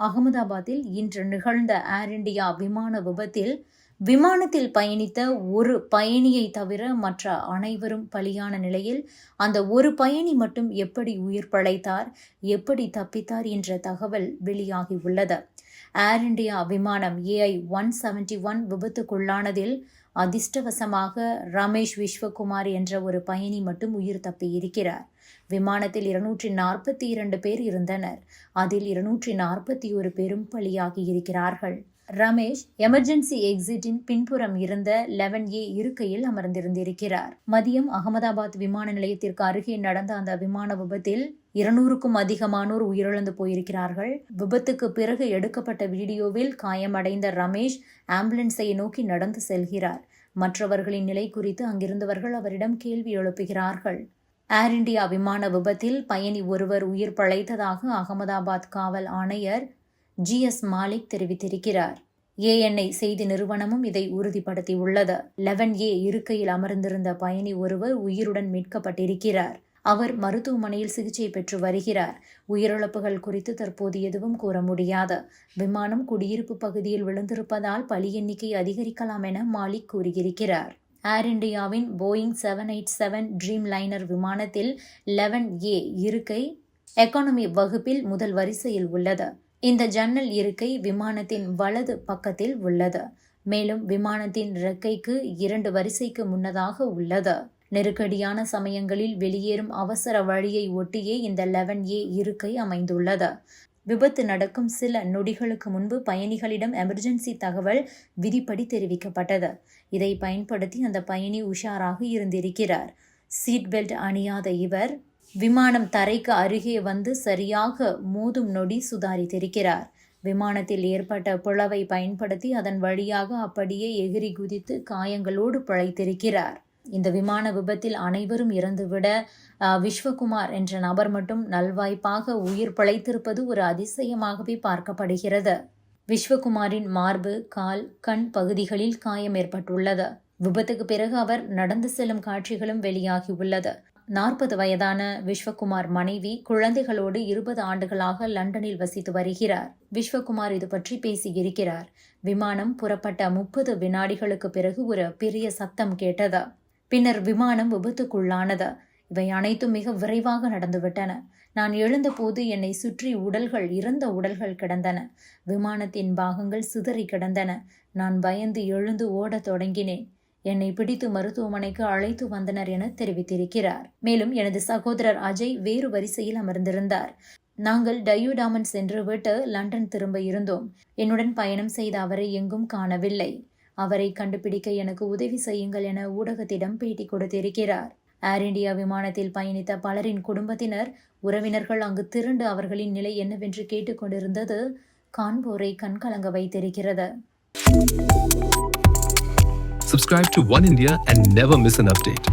அகமதாபாத்தில் இன்று நிகழ்ந்த ஏர் இண்டியா விமான விபத்தில் விமானத்தில் பயணித்த ஒரு பயணியை தவிர மற்ற அனைவரும் பலியான நிலையில் அந்த ஒரு பயணி மட்டும் எப்படி உயிர் பழைத்தார் எப்படி தப்பித்தார் என்ற தகவல் வெளியாகி உள்ளது. ஏர் இண்டியா விமானம் ஏஐ ஒன் செவன்டி ஒன் விபத்துக்குள்ளானதில் அதிர்ஷ்டவசமாக ரமேஷ் விஸ்வகுமார் என்ற ஒரு பயணி மட்டும் உயிர் தப்பியிருக்கிறார். விமானத்தில் இருநூற்றி நாற்பத்தி இரண்டு பேர் இருந்தனர். அதில் இருநூற்றி நாற்பத்தி ஒரு பேரும் பலியாகி இருக்கிறார்கள். ரமேஷ் எமர்ஜென்சி எக்ஸிட்டின் பின்புறம் இருந்த லெவன் ஏ இருக்கையில் அமர்ந்திருந்திருக்கிறார். மதியம் அகமதாபாத் விமான நிலையத்திற்கு அருகே நடந்த அந்த விமான விபத்தில் இருநூறுக்கும் அதிகமானோர் உயிரிழந்து போயிருக்கிறார்கள். விபத்துக்கு பிறகு எடுக்கப்பட்ட வீடியோவில் காயமடைந்த ரமேஷ் ஆம்புலன்ஸை நோக்கி நடந்து செல்கிறார். மற்றவர்களின் நிலை குறித்து அங்கிருந்தவர்கள் அவரிடம் கேள்வி எழுப்புகிறார்கள். ஏர் இண்டியா விமான விபத்தில் பயணி ஒருவர் உயிர் பழைத்ததாக அகமதாபாத் காவல் ஆணையர் ஜி எஸ் மாலிக் தெரிவித்திருக்கிறார். ஏஎன்ஐ செய்தி நிறுவனமும் இதை உறுதிப்படுத்தியுள்ளது. லெவன் ஏ இருக்கையில் அமர்ந்திருந்த பயணி ஒருவர் உயிருடன் மீட்கப்பட்டிருக்கிறார். அவர் மருத்துவமனையில் சிகிச்சை பெற்று வருகிறார். உயிரிழப்புகள் குறித்து தற்போது எதுவும் கூற முடியாது. விமானம் குடியிருப்பு பகுதியில் விழுந்திருப்பதால் பலி எண்ணிக்கை அதிகரிக்கலாம் என மாலிக் கூறியிருக்கிறார். Air இண்டியாவின் Boeing seven eight seven dreamliner விமானத்தில் லெவன் ஏ இருக்கை எக்கானமி வகுப்பில் முதல் வரிசையில் உள்ளது. இந்த ஜன்னல் இருக்கை விமானத்தின் வலது பக்கத்தில் உள்ளது. மேலும் விமானத்தின் இறக்கைக்கு இரண்டு வரிசைக்கு முன்னதாக உள்ளது. நெருக்கடியான சமயங்களில் வெளியேறும் அவசர வழியை ஒட்டியே இந்த லெவன் ஏ இருக்கை அமைந்துள்ளது. விபத்து நடக்கும் சில நொடிகளுக்கு முன்பு பயணிகளிடம் எமர்ஜென்சி தகவல் விதிப்படி தெரிவிக்கப்பட்டது. இதை பயன்படுத்தி அந்த பயணி உஷாராக இருந்திருக்கிறார். சீட் பெல்ட் அணியாத இவர் விமானம் தரைக்கு அருகே வந்து சரியாக மோதும் நொடி சுதாரித்திருக்கிறார். விமானத்தில் ஏற்பட்ட பிளவை பயன்படுத்தி அதன் வழியாக அப்படியே எகிரி குதித்து காயங்களோடு பிழைத்திருக்கிறார். இந்த விமான விபத்தில் அனைவரும் இறந்துவிட விஸ்வகுமார் என்ற நபர் மட்டும் நல்வாய்ப்பாக உயிர் பிழைத்திருப்பது ஒரு அதிசயமாகவே பார்க்கப்படுகிறது. விஸ்வகுமாரின் மார்பு கால் கண் பகுதிகளில் காயம் ஏற்பட்டுள்ளது. விபத்துக்கு பிறகு அவர் நடந்து செல்லும் காட்சிகளும் வெளியாகியுள்ளது. நாற்பது வயதான விஸ்வகுமார் மனைவி குழந்தைகளோடு இருபது ஆண்டுகளாக லண்டனில் வசித்து வருகிறார். விஸ்வகுமார் இது பற்றி பேசியிருக்கிறார். விமானம் புறப்பட்ட முப்பது வினாடிகளுக்கு பிறகு ஒரு பெரிய சத்தம் கேட்டது. பின்னர் விமானம் விபத்துக்குள்ளானது. இவை அனைத்தும் மிக விரைவாக நடந்துவிட்டன. நான் எழுந்தபோது என்னை சுற்றி உடல்கள் இறந்த உடல்கள் கிடந்தன. விமானத்தின் பாகங்கள் சிதறி கிடந்தன. நான் பயந்து எழுந்து ஓடத் தொடங்கினேன். என்னை பிடித்து மருத்துவமனைக்கு அழைத்து வந்தனர் என தெரிவித்திருக்கிறார். மேலும் எனது சகோதரர் அஜய் வேறு வரிசையில் அமர்ந்திருந்தார். நாங்கள் டயூடாமன் சென்று விட்டு லண்டன் திரும்ப இருந்தோம். என்னுடன் பயணம் செய்த அவரை எங்கும் காணவில்லை. அவரை கண்டுபிடிக்க எனக்கு உதவி செய்யுங்கள் என ஊடகத்திடம் பேட்டி கொடுத்திருக்கிறார் ஏர் இண்டியா விமானத்தில் பயணித்த பலரின் குடும்பத்தினர் உறவினர்கள் அங்கு திரண்டு அவர்களின் நிலை என்னவென்று கேட்டுக்கொண்டிருந்தது காண்போரை கண்கலங்க வைத்திருக்கிறது Subscribe to One India and never miss an update.